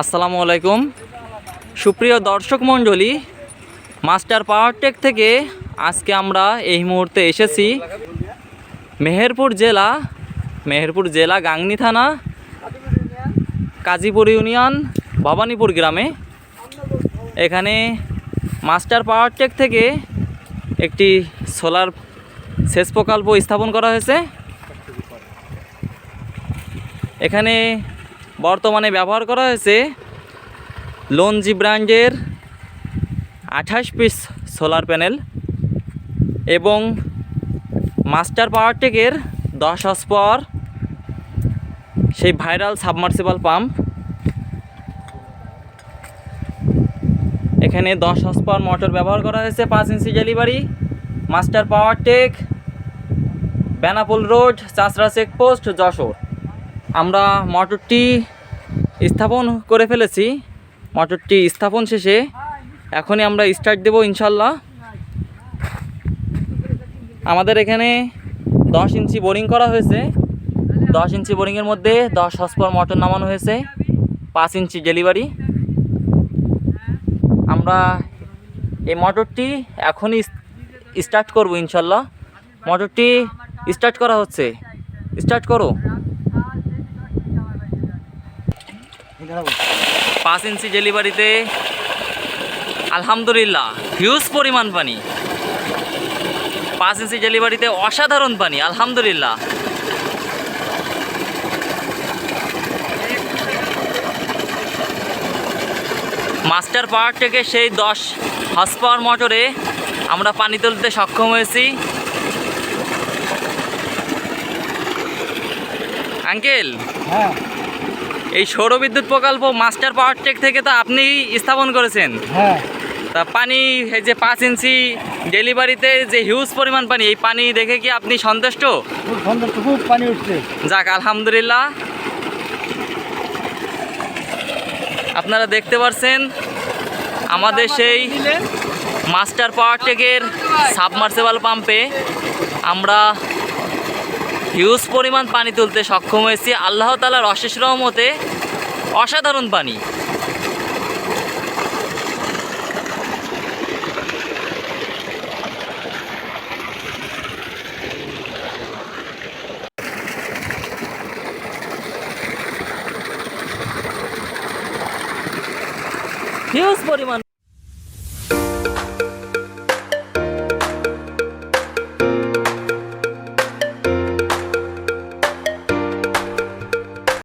আসসালামু আলাইকুম। সুপ্রিয় দর্শক মণ্ডলী, মাস্টার পাওয়ারটেক থেকে আজকে আমরা এই মুহূর্তে এসেছি মেহেরপুর জেলা মেহেরপুর জেলা গাংনী থানা, কাজীপুর ইউনিয়ন, ভবানীপুর গ্রামে। এখানে মাস্টার পাওয়ারটেক থেকে একটি সোলার সেচ প্রকল্প স্থাপন করা হয়েছে। এখানে বর্তমানে ব্যবহার করা হয়েছে লনজি ব্র্যান্ডের আঠাশ পিস সোলার প্যানেল এবং মাস্টার পাওয়ারটেকের দশ হস পাওয়ার সেই ভাইরাল সাবমার্সিবল পাম্প। এখানে দশ হস পাওয়ার মোটর ব্যবহার করা হয়েছে, পাঁচ inch delivery, master powertech, Benapole road, চাষরা checkpost, Jessore. আমরা মটরটি স্থাপন করে ফেলেছি। মটরটি স্থাপন শেষে এখনই আমরা স্টার্ট দেব ইনশাল্লাহ আমাদের এখানে দশ ইঞ্চি বোরিং করা হয়েছে। দশ ইঞ্চি বোরিংয়ের মধ্যে দশ হসপার মটর নামানো হয়েছে। পাঁচ ইঞ্চি ডেলিভারি। আমরা এই মটরটি এখনই স্টার্ট করব ইনশাল্লাহ মটরটি স্টার্ট করা হচ্ছে। স্টার্ট করো। পাঁচ ইঞ্চি ডেলিভারিতে আলহামদুলিল্লাহ হিউজ পরিমাণ পানি। পাঁচ ইঞ্চি ডেলিভারিতে অসাধারণ পানি, আলহামদুলিল্লাহ। মাস্টার পাওয়ার থেকে সেই দশ হস পাওয়ার মোটরে আমরা পানি তুলতে সক্ষম হয়েছি। আঙ্কেল হ্যাঁ। এই সৌরবিদ্যুৎ প্রকল্প মাস্টার পাওয়ার টেক থেকে তো আপনি স্থাপন করেছেন। হ্যাঁ। তা পানি এই যে পাঁচ ইঞ্চি ডেলিভারিতে যে হিউজ পরিমাণ পানি এই পানি দেখে কি আপনি সন্তুষ্ট? খুব খুব পানি উঠছে। যাক আলহামদুলিল্লাহ। আপনারা দেখতে পাচ্ছেন আমাদের সেই মাস্টার পাওয়ার টেকের সাবমার্সেবল পাম্পে আমরা হিউজ পরিমাণ পানি তুলতে সক্ষম হয়েছি। আল্লাহ তালার অশেষ রহমতে অসাধারণ পানি। পরিমাণ